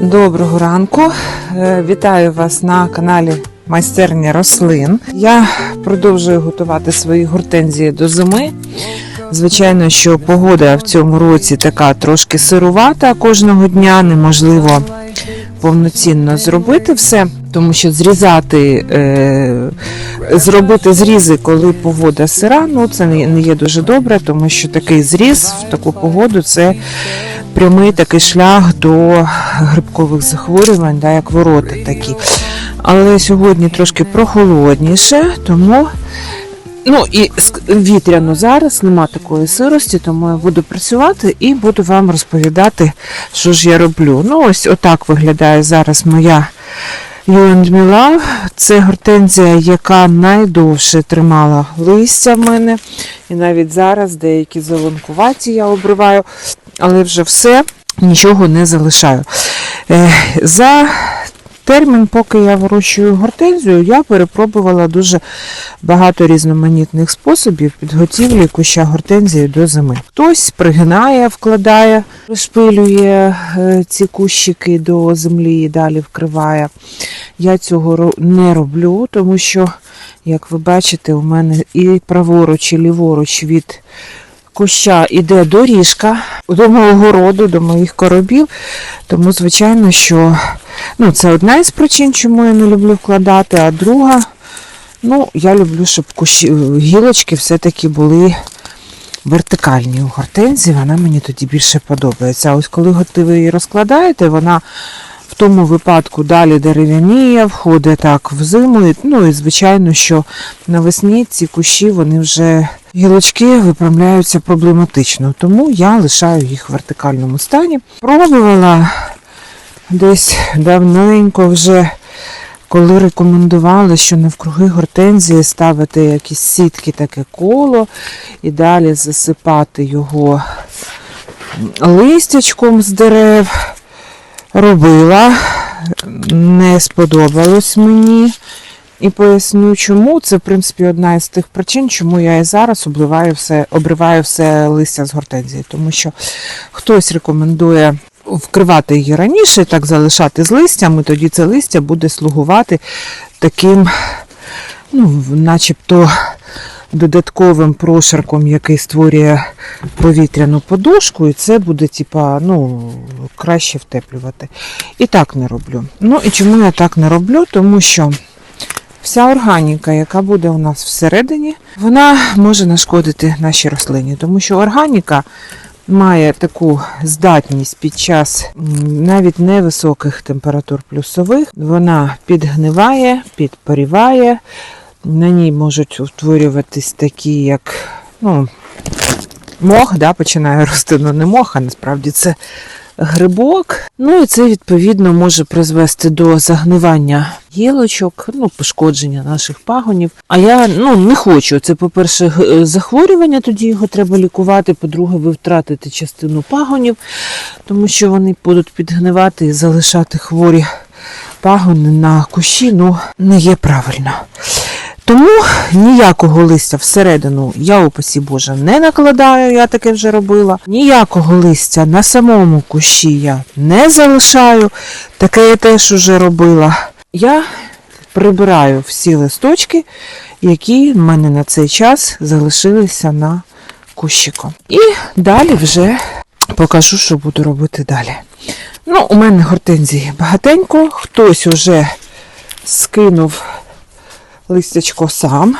Доброго ранку. Е, Вітаю вас на каналі Майстерня рослин. Я продовжую готувати свої гортензії до зими. Звичайно, що погода в цьому році така трошки сирувата кожного дня, неможливо повноцінно зробити все, тому що зрізати, е, зробити зрізи, коли погода сира, ну це не не є дуже добре, тому що такий зріз в таку погоду це прямий такий шлях до грибкових захворювань, да, як ворота такі. Але сьогодні трошки прохолодніше, тому ну і вітряно зараз, нема такої сирості, тому я буду працювати і буду вам розповідати, що ж я роблю. Ну, ось отак виглядає зараз моя You. Це гортензія, яка найдовше тримала листя в мене. І навіть зараз деякі зеленкуваті я обриваю, але вже все, нічого не залишаю. Е, За термін, поки я вирощую гортензію, я перепробувала дуже багато різноманітних способів підготівлі куща гортензії до зими. Хтось пригинає, вкладає, розпилює е, ці кущики до землі і далі вкриває. Я цього не роблю, тому що, як ви бачите, у мене і праворуч, і ліворуч від куща іде доріжка до мого городу, до моїх коробів. Тому, звичайно, що ну, це одна із причин, чому я не люблю вкладати, а друга, ну, я люблю, щоб кущі, гілочки все-таки були вертикальні у гортензії, вона мені тоді більше подобається. Ось коли ви її розкладаєте, вона в тому випадку далі дерев'яніє, входить так в зиму. Ну і звичайно, що навесні ці кущі вони вже гілочки виправляються проблематично, тому я лишаю їх в вертикальному стані. Пробувала десь давненько вже. Коли рекомендували, що навкруги гортензії ставити якісь сітки, таке коло і далі засипати його листячком з дерев, робила, не сподобалось мені. І поясню, чому. Це, в принципі, одна із тих причин, чому я і зараз обливаю все, обриваю все листя з гортензії. Тому що хтось рекомендує вкривати її раніше, так залишати з листям, і тоді це листя буде слугувати таким, ну, начебто додатковим прошарком, який створює повітряну подушку, і це буде, типа, ну, краще втеплювати. І так не роблю. Ну і чому я так не роблю? Тому що вся органіка, яка буде у нас всередині, вона може нашкодити нашій рослині, тому що органіка має таку здатність під час навіть невисоких температур плюсових. Вона підгниває, підпоріває. На ній можуть утворюватись такі, як ну, мох, да, починає рости, ну не мох, а насправді це грибок. Ну і це відповідно може призвести до загнивання гілочок, ну, пошкодження наших пагонів. А я ну, не хочу. Це, по-перше, захворювання, тоді його треба лікувати. По-друге, ви втратите частину пагонів, тому що вони будуть підгнивати і залишати хворі пагони на кущі, ну, не є правильно. Тому ніякого листя всередину я упасі Боже не накладаю, я таке вже робила. Ніякого листя на самому кущі я не залишаю. Таке я теж вже робила. Я прибираю всі листочки, які в мене на цей час залишилися на кущику. І далі вже покажу, що буду робити далі. Ну, у мене гортензії багатенько, хтось уже скинув листячко сам.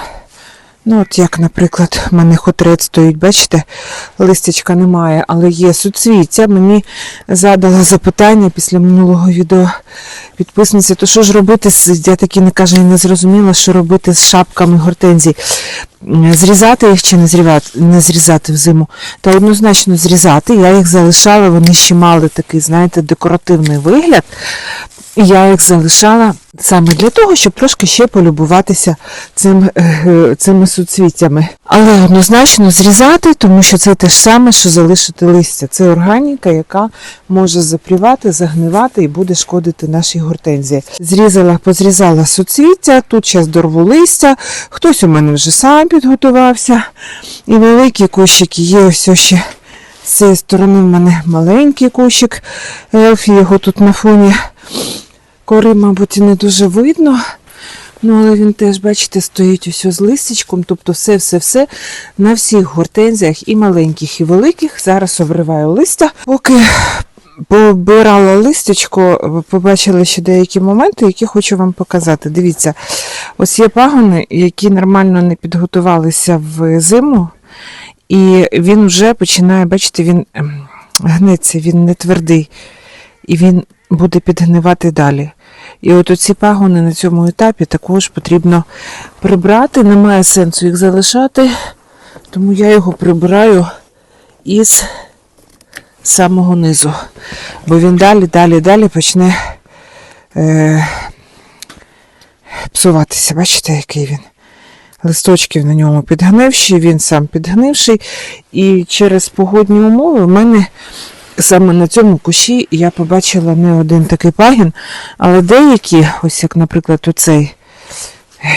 Ну, от як, наприклад, в мене хотрет стоїть, бачите, листячка немає, але є суцвіття. Мені задала запитання після минулого відео підписниця, то що ж робити з я таки не кажу, і не зрозуміла, що робити з шапками гортензій. Зрізати їх чи не зрізати, не зрізати взиму? Та однозначно зрізати. Я їх залишала, вони ще мали такий, знаєте, декоративний вигляд. І я їх залишала саме для того, щоб трошки ще полюбуватися цим, е, цими суцвіттями. Але однозначно зрізати, тому що це те ж саме, що залишити листя. Це органіка, яка може запрівати, загнивати і буде шкодити нашій гортензії. Зрізала, позрізала суцвіття, тут зараз дорву листя, хтось у мене вже сам підготувався. І великі кущики є ось ще З цієї сторони в мене маленький кущик ельфі, його тут на фоні кори, мабуть, і не дуже видно. Ну, але він теж, бачите, стоїть ось з листячком, тобто все-все-все на всіх гортензіях, і маленьких, і великих. Зараз обриваю листя. Поки побирала листячко, ви побачили ще деякі моменти, які хочу вам показати. Дивіться, ось є пагони, які нормально не підготувалися в зиму, і він вже починає, бачите, він ем, гнеться, він не твердий, і він буде підгнивати далі. І от оці пагони на цьому етапі також потрібно прибрати. Немає сенсу їх залишати, тому я його прибираю із самого низу. Бо він далі, далі, далі почне е, псуватися. Бачите, який він? Листочків на ньому підгнивші, він сам підгнивший. І через погодні умови в мене саме на цьому кущі я побачила не один такий пагін, але деякі, ось як, наприклад, оцей,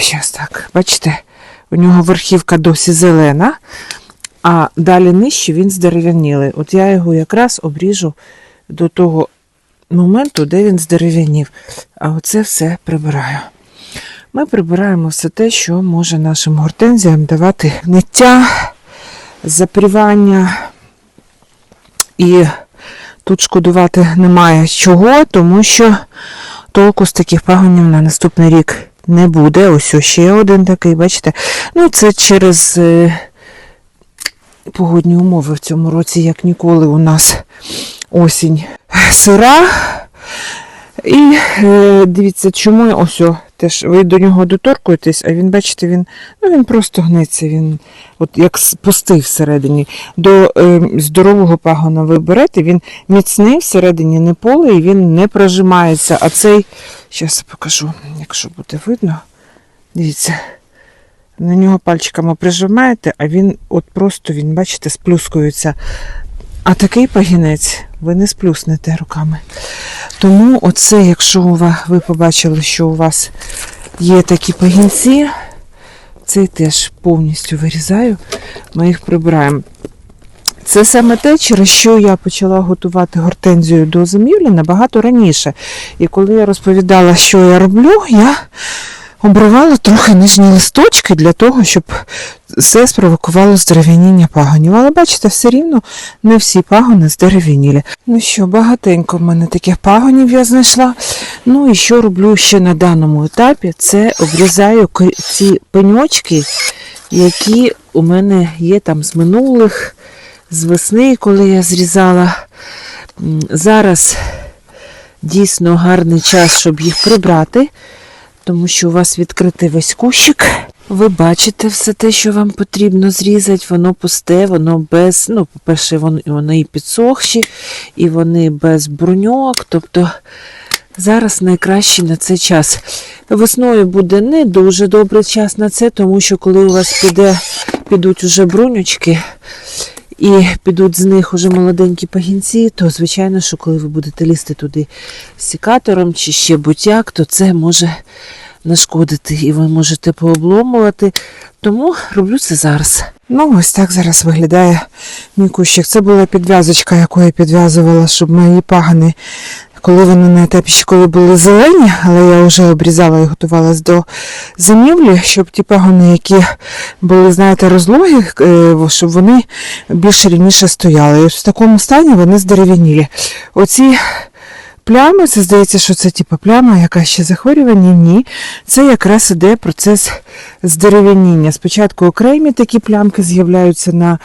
зараз так, бачите, у нього верхівка досі зелена, а далі нижче він здерев'янілий. От я його якраз обріжу до того моменту, де він здерев'янів. А оце все прибираю. Ми прибираємо все те, що може нашим гортензіям давати гниття, запрівання і Тут шкодувати немає чого, тому що толку з таких пагонів на наступний рік не буде. Ось ще один такий, бачите. Ну, це через е, погодні умови в цьому році, як ніколи, у нас осінь сира. І е, дивіться, чому ось теж ви до нього доторкуєтесь, а він, бачите, він ну, він просто гнеться, він от як пустий всередині. До е, здорового пагона ви берете, він міцний всередині не поле і він не прожимається. А цей, зараз покажу, якщо буде видно. Дивіться, на нього пальчиками прижимаєте, а він от просто, він, бачите, сплюскується. А такий пагінець ви не сплюснете руками. Тому оце, якщо ви побачили, що у вас є такі пагінці, цей теж повністю вирізаю, ми їх прибираємо. Це саме те, через що я почала готувати гортензію до зимівлі набагато раніше. І коли я розповідала, що я роблю, я обривала трохи нижні листочки для того, щоб все спровокувало здерев'яніння пагонів. Але бачите, все рівно не всі пагони здерев'янілі. Ну що, багатенько в мене таких пагонів я знайшла. Ну і що роблю ще на даному етапі, це обрізаю ці пеньочки, які у мене є там з минулих, з весни, коли я зрізала. Зараз дійсно гарний час, щоб їх прибрати, тому що у вас відкритий весь кущик. Ви бачите все те, що вам потрібно зрізати, воно пусте, воно без, ну, по-перше, вони, і підсохші, і вони без бруньок. Тобто зараз найкращий на це час. Весною буде не дуже добрий час на це, тому що коли у вас піде, підуть уже бруньочки, і підуть з них уже молоденькі пагінці, то звичайно, що коли ви будете лізти туди сікатором чи ще будь-як, то це може нашкодити і ви можете пообломувати. Тому роблю це зараз. Ну, ось так зараз виглядає мій кущик. Це була підв'язочка, яку я підв'язувала, щоб мої пагани, коли вони на етапі школи були зелені, але я вже обрізала і готувалась до зимівлі, щоб ті пагони, які були, знаєте, розлогі, е, щоб вони більш рівніше стояли. І ось в такому стані вони здерев'янілі. Оці плями, це здається, що це типу пляма, яка ще захворювання. Ні. Це якраз іде процес здерев'яніння. Спочатку окремі такі плямки з'являються на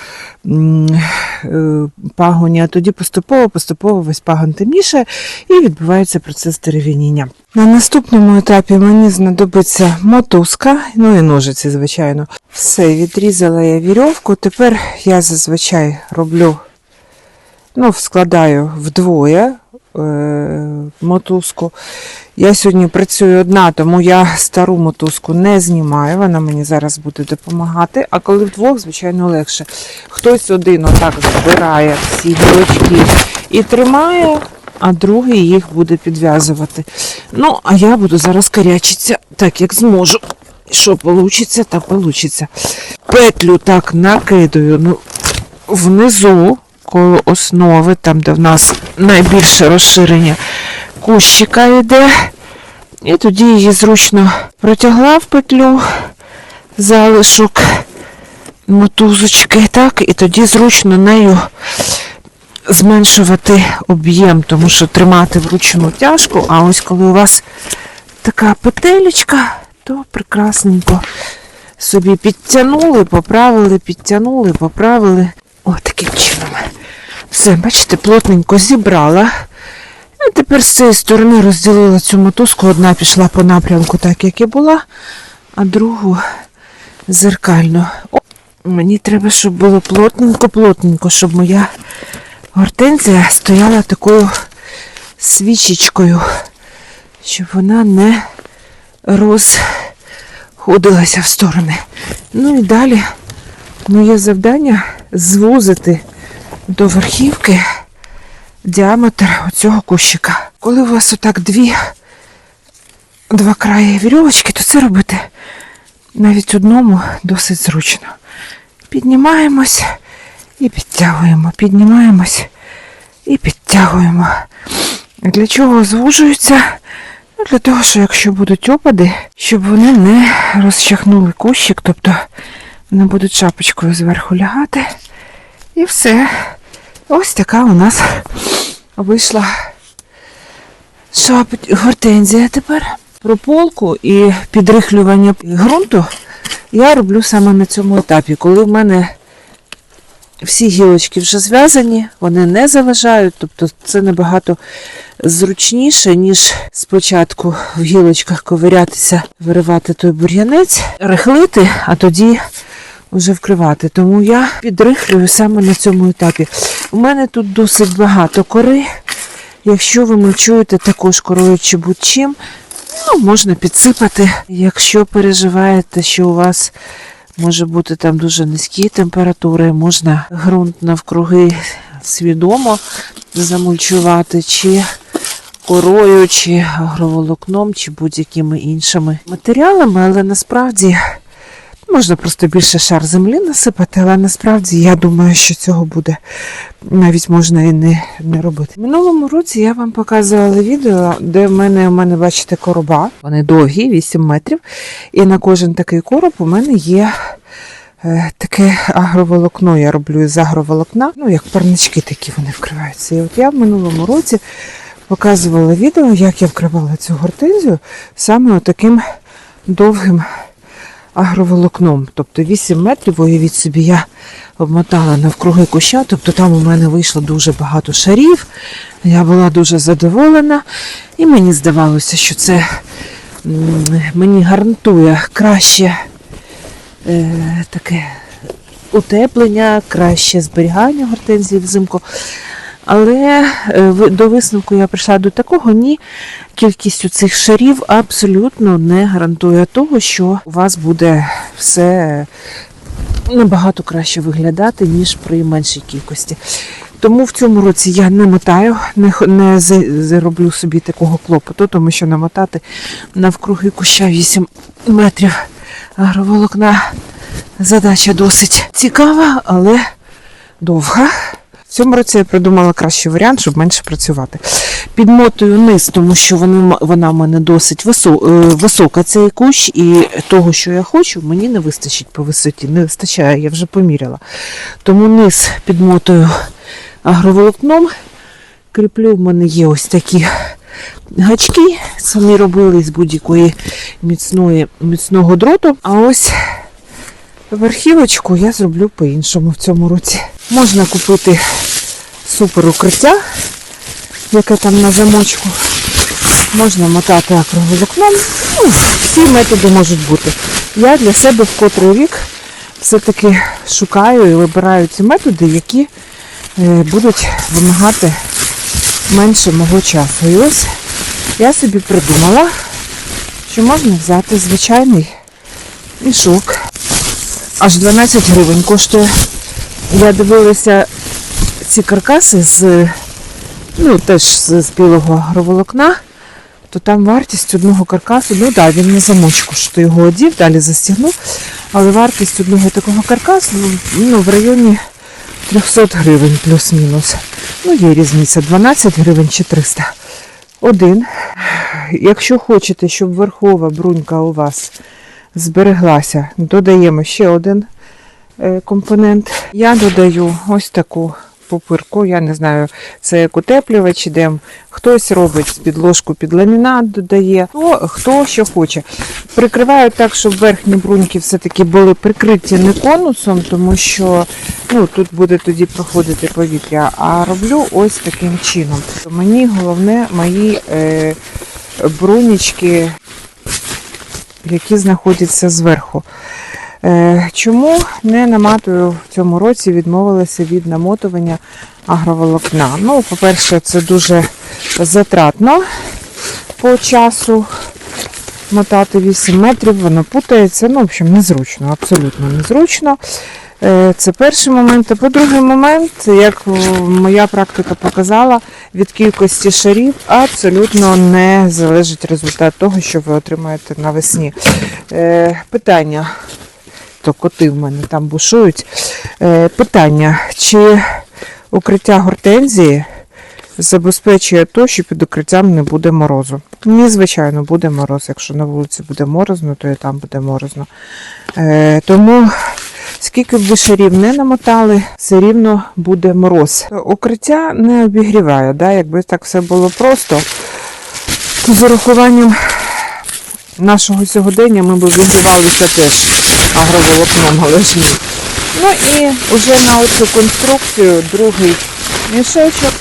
е, пагоні, а тоді поступово, поступово весь пагон темніше і відбувається процес дерев'яніння. На наступному етапі мені знадобиться мотузка, ну і ножиці, звичайно. Все, відрізала я вірьовку. Тепер я зазвичай роблю, ну, складаю вдвоє мотузку. Я сьогодні працюю одна, тому я стару мотузку не знімаю, вона мені зараз буде допомагати. А коли вдвох, звичайно, легше. Хтось один отак збирає всі гілочки і тримає, а другий їх буде підв'язувати. Ну, а я буду зараз карячитися так, як зможу. Що вийде, так вийде. Петлю так накидаю ну, внизу навколо основи, там, де в нас найбільше розширення кущика йде. І тоді її зручно протягла в петлю залишок мотузочки, так, і тоді зручно нею зменшувати об'єм, тому що тримати вручну тяжко, а ось коли у вас така петелечка, то прекрасненько собі підтягнули, поправили, підтягнули, поправили. О, таким. Все, бачите, плотненько зібрала. І тепер з цієї сторони розділила цю мотузку. Одна пішла по напрямку, так як і була, а другу зеркально. О, мені треба, щоб було плотненько-плотненько, щоб моя гортензія стояла такою свічечкою, щоб вона не розходилася в сторони. Ну і далі моє завдання звузити до верхівки діаметр оцього кущика. Коли у вас отак дві, два краї вірьовочки, то це робити навіть одному досить зручно. Піднімаємось і підтягуємо, піднімаємось і підтягуємо. Для чого звужуються? Ну, для того, що якщо будуть опади, щоб вони не розчахнули кущик, тобто вони будуть шапочкою зверху лягати. І все. Ось така у нас вийшла шапоч... гортензія тепер. Прополку і підрихлювання ґрунту я роблю саме на цьому етапі, коли в мене всі гілочки вже зв'язані, вони не заважають, тобто це набагато зручніше, ніж спочатку в гілочках ковирятися, виривати той бур'янець, рихлити, а тоді вже вкривати. Тому я підрихлюю саме на цьому етапі. У мене тут досить багато кори. Якщо ви мульчуєте також корою чи будь-чим, ну, можна підсипати. Якщо переживаєте, що у вас може бути там дуже низькі температури, можна ґрунт навкруги свідомо замульчувати, чи корою, чи агроволокном, чи будь-якими іншими матеріалами, але насправді можна просто більше шар землі насипати, але насправді я думаю, що цього буде навіть можна і не, не робити. Минулому році я вам показувала відео, де в мене, у мене, бачите, короба. Вони довгі, 8 метрів. І на кожен такий короб у мене є е, таке агроволокно. Я роблю із агроволокна, ну як парнички такі вони вкриваються. І от я в минулому році показувала відео, як я вкривала цю гортензію саме таким довгим агроволокном. Тобто 8 метрів, уявіть собі, я обмотала навкруги куща, тобто там у мене вийшло дуже багато шарів. Я була дуже задоволена, і мені здавалося, що це мені гарантує краще е, таке утеплення, краще зберігання гортензії взимку. Але е, до висновку я прийшла до такого, ні, кількістю цих шарів абсолютно не гарантує того, що у вас буде все набагато краще виглядати, ніж при меншій кількості. Тому в цьому році я не мотаю, не, не зароблю собі такого клопоту, тому що намотати навкруги куща 8 метрів агроволокна задача досить цікава, але довга. В цьому році я придумала кращий варіант, щоб менше працювати. Підмотую низ, тому що вони, м- вона в мене досить е, висока цей кущ, і того, що я хочу, мені не вистачить по висоті. Не вистачає, я вже поміряла. Тому низ підмотую агроволокном. Кріплю в мене є ось такі гачки. Самі робили з будь-якої міцного дроту. А ось верхівочку я зроблю по-іншому в цьому році. Можна купити супер укриття, яке там на замочку. Можна мотати акроволокном. Ну, всі методи можуть бути. Я для себе в котрий рік все-таки шукаю і вибираю ці методи, які е, будуть вимагати менше мого часу. І ось я собі придумала, що можна взяти звичайний мішок. Аж 12 гривень коштує. Я дивилася ці каркаси з, ну, теж з, білого агроволокна, то там вартість одного каркасу, ну так, він на замочку, що ти його одів, далі застігнув, але вартість одного такого каркасу ну, в районі 300 гривень плюс-мінус. Ну, є різниця 12 гривень чи 300. Один. Якщо хочете, щоб верхова брунька у вас збереглася, додаємо ще один е, компонент. Я додаю ось таку пупирку, я не знаю, це як утеплювач іде. Хтось робить підложку під ламінат, додає, хто, хто що хоче. Прикриваю так, щоб верхні бруньки все-таки були прикриті не конусом, тому що ну, тут буде тоді проходити повітря, а роблю ось таким чином. Мені головне мої е, брунічки, які знаходяться зверху. Е, Чому не наматую в цьому році, відмовилася від намотування агроволокна? Ну, по-перше, це дуже затратно по часу мотати 8 метрів, воно путається. Ну, в общем, незручно, абсолютно незручно. Е, Це перший момент. А по-другий момент, як моя практика показала, від кількості шарів абсолютно не залежить результат того, що ви отримаєте навесні. Е, Питання то коти в мене там бушують. Е, питання, чи укриття гортензії забезпечує то, що під укриттям не буде морозу? Ні, звичайно, буде мороз. Якщо на вулиці буде морозно, то і там буде морозно. Тому скільки б ви шарів не намотали, все рівно буде мороз. Укриття не обігріває, да? якби так все було просто, то з урахуванням нашого сьогодення ми б обігрівалися теж агроволокном, але ж ні. Ну і вже на оцю конструкцію другий мішечок.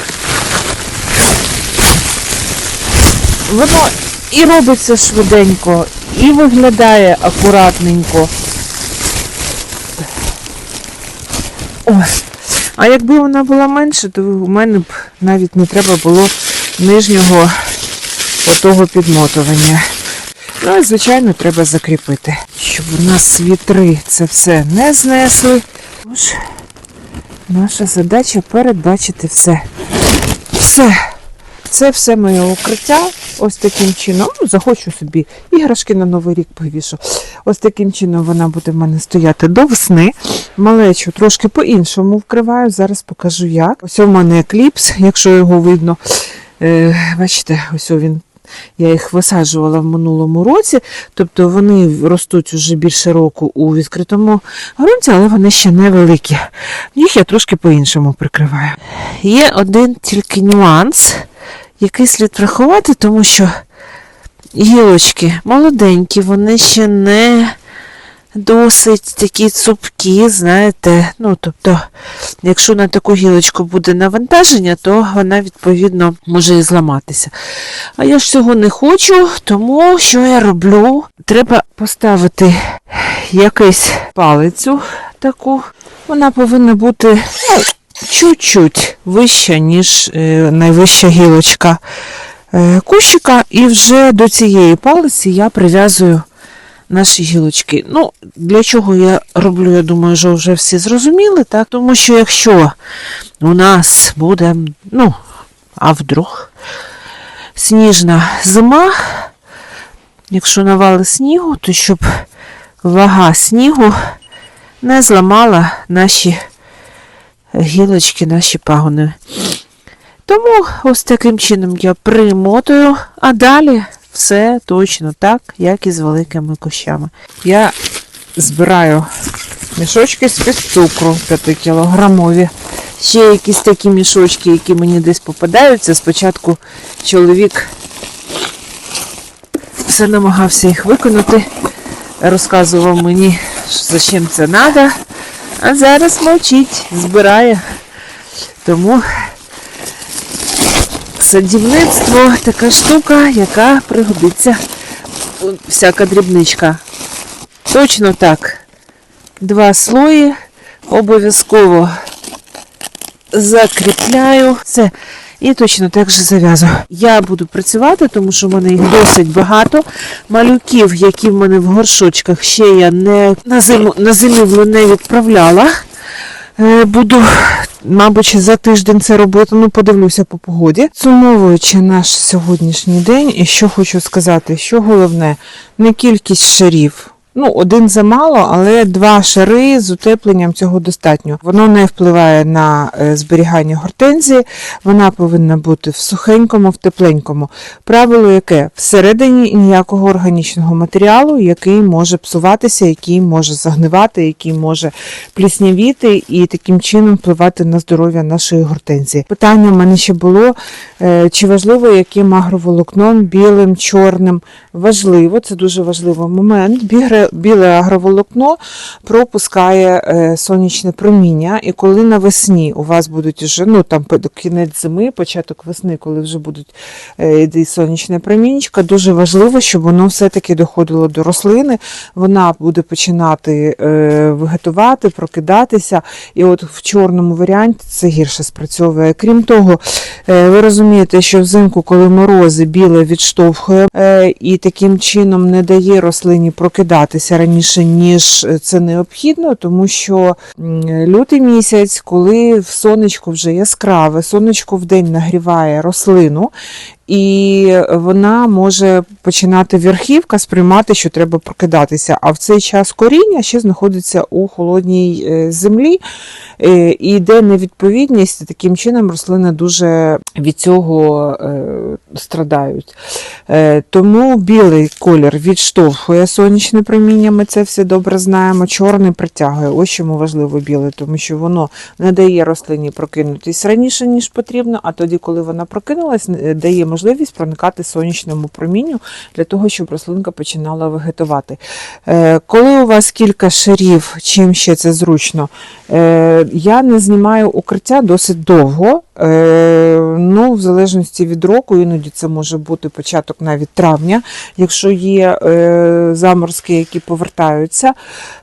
Воно і робиться швиденько, і виглядає акуратненько. Ось. А якби вона була менше, то у мене б навіть не треба було нижнього отого підмотування. Ну і, звичайно, треба закріпити, щоб у нас вітри це все не знесли. Тож, наша задача передбачити все. Все. Це все моє укриття. Ось таким чином. Ну, захочу собі іграшки на Новий рік повішу. Ось таким чином вона буде в мене стояти до весни. Малечу трошки по-іншому вкриваю. Зараз покажу як. Ось у мене екліпс, якщо його видно. Е, бачите, ось він я їх висаджувала в минулому році, тобто вони ростуть уже більше року у відкритому ґрунті, але вони ще невеликі. Їх я трошки по-іншому прикриваю. Є один тільки нюанс, який слід врахувати, тому що гілочки молоденькі, вони ще не досить такі цупкі, знаєте. Ну, тобто, якщо на таку гілочку буде навантаження, то вона, відповідно, може і зламатися. А я ж цього не хочу, тому що я роблю? Треба поставити якусь палицю таку. Вона повинна бути ну, чуть-чуть вища, ніж е, найвища гілочка е, кущика. І вже до цієї палиці я прив'язую наші гілочки. Ну, для чого я роблю, я думаю, що вже всі зрозуміли, так? Тому що якщо у нас буде, ну, а вдруг сніжна зима, якщо навали снігу, то щоб вага снігу не зламала наші гілочки, наші пагони. Тому ось таким чином я примотую, а далі все точно так, як і з великими кущами. Я збираю мішочки з-під цукру 5 кілограмові. Ще якісь такі мішочки, які мені десь попадаються. Спочатку чоловік все намагався їх виконати, розказував мені, за чим це треба, а зараз мовчить, збирає. Тому садівництво така штука, яка пригодиться. Всяка дрібничка. Точно так. Два слої обов'язково закріпляю. Все. І точно так же зав'язую. Я буду працювати, тому що в мене їх досить багато. Малюків, які в мене в горшочках, ще я не на зиму на зимівлю не відправляла. Е, Буду, мабуть, за тиждень це робити, ну подивлюся по погоді. Сумовуючи наш сьогоднішній день, і що хочу сказати, що головне, не кількість шарів. Ну, один замало, але два шари з утепленням цього достатньо. Воно не впливає на е, зберігання гортензії, вона повинна бути в сухенькому, в тепленькому. Правило яке? Всередині ніякого органічного матеріалу, який може псуватися, який може загнивати, який може пліснявіти і таким чином впливати на здоров'я нашої гортензії. Питання в мене ще було, е, чи важливо, яким агроволокном, білим, чорним. Важливо, це дуже важливий момент. Біле, агроволокно пропускає е, сонячне проміння, і коли навесні у вас будуть вже ну там кінець зими, початок весни, коли вже будуть е, йти сонячне промінчика, дуже важливо, щоб воно все-таки доходило до рослини. Вона буде починати е, вегетувати, прокидатися. І от в чорному варіанті це гірше спрацьовує. Крім того, е, ви розумієте, що взимку, коли морози, біле відштовхує і таким чином не дає рослині прокидатися раніше, ніж це необхідно, тому що лютий місяць, коли в сонечко вже яскраве, сонечко в день нагріває рослину. І вона може починати верхівка сприймати, що треба прокидатися. А в цей час коріння ще знаходиться у холодній е, землі, е, і йде невідповідність. Таким чином рослини дуже від цього е, страдають. Тому білий колір відштовхує сонячне проміння, ми це все добре знаємо. Чорний притягує. Ось чому важливо біле, тому що воно не дає рослині прокинутись раніше, ніж потрібно, а тоді, коли вона прокинулась, дає можливість проникати сонячному промінню для того, щоб рослинка починала вегетувати. Е, Коли у вас кілька шарів, чим ще це зручно, е, я не знімаю укриття досить довго. Е, Ну, в залежності від року, іноді це може бути початок навіть травня, якщо є е, заморозки, які повертаються.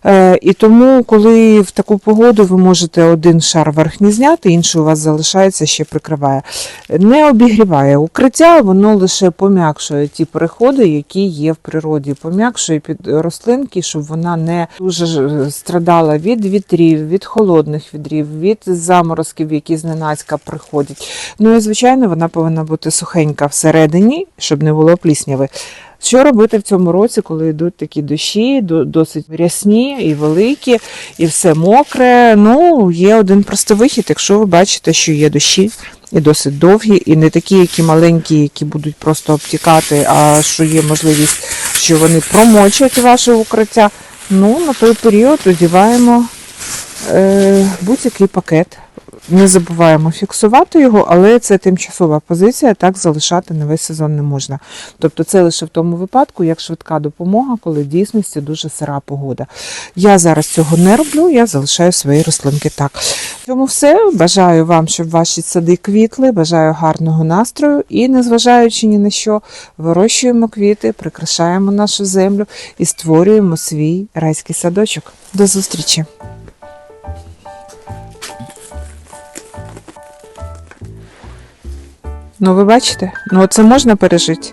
Е, і тому, коли в таку погоду ви можете один шар верхній зняти, інший у вас залишається, ще прикриває. Не обігріває укриття, воно лише пом'якшує ті переходи, які є в природі. Пом'якшує під рослинки, щоб вона не дуже страдала від вітрів, від холодних вітрів, від заморозків, які зненацька приходять. Ну і звичайно, вона повинна бути сухенька всередині, щоб не було плісняви. Що робити в цьому році, коли йдуть такі дощі, досить рясні і великі, і все мокре? Ну, є один простий вихід, якщо ви бачите, що є дощі і досить довгі, і не такі, які маленькі, які будуть просто обтікати, а що є можливість, що вони промочать ваше укриття. Ну, на той період одіваємо е, будь-який пакет. Не забуваємо фіксувати його, але це тимчасова позиція, так залишати на весь сезон не можна. Тобто це лише в тому випадку, як швидка допомога, коли в дійсності дуже сира погода. Я зараз цього не роблю, я залишаю свої рослинки так. В цьому все. Бажаю вам, щоб ваші сади квітли, бажаю гарного настрою і, незважаючи ні на що, вирощуємо квіти, прикрашаємо нашу землю і створюємо свій райський садочок. До зустрічі! Ну, ви бачите? Ну, це можна пережити.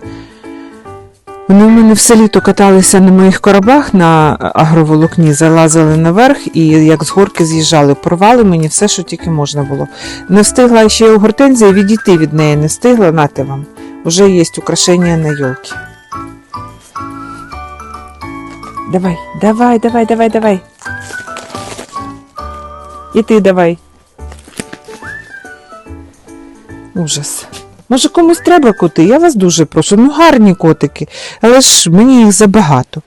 Вони в мене все літо каталися на моїх коробах на агроволокні, залазили наверх і як з горки з'їжджали, порвали мені все, що тільки можна було. Не встигла ще у гортензії відійти від неї, не встигла, нате вам. Уже є украшення на йолки. Давай, давай, давай, давай, давай. І ти давай. Ужас. Може комусь треба коти? Я вас дуже прошу. Ну гарні котики, але ж мені їх забагато.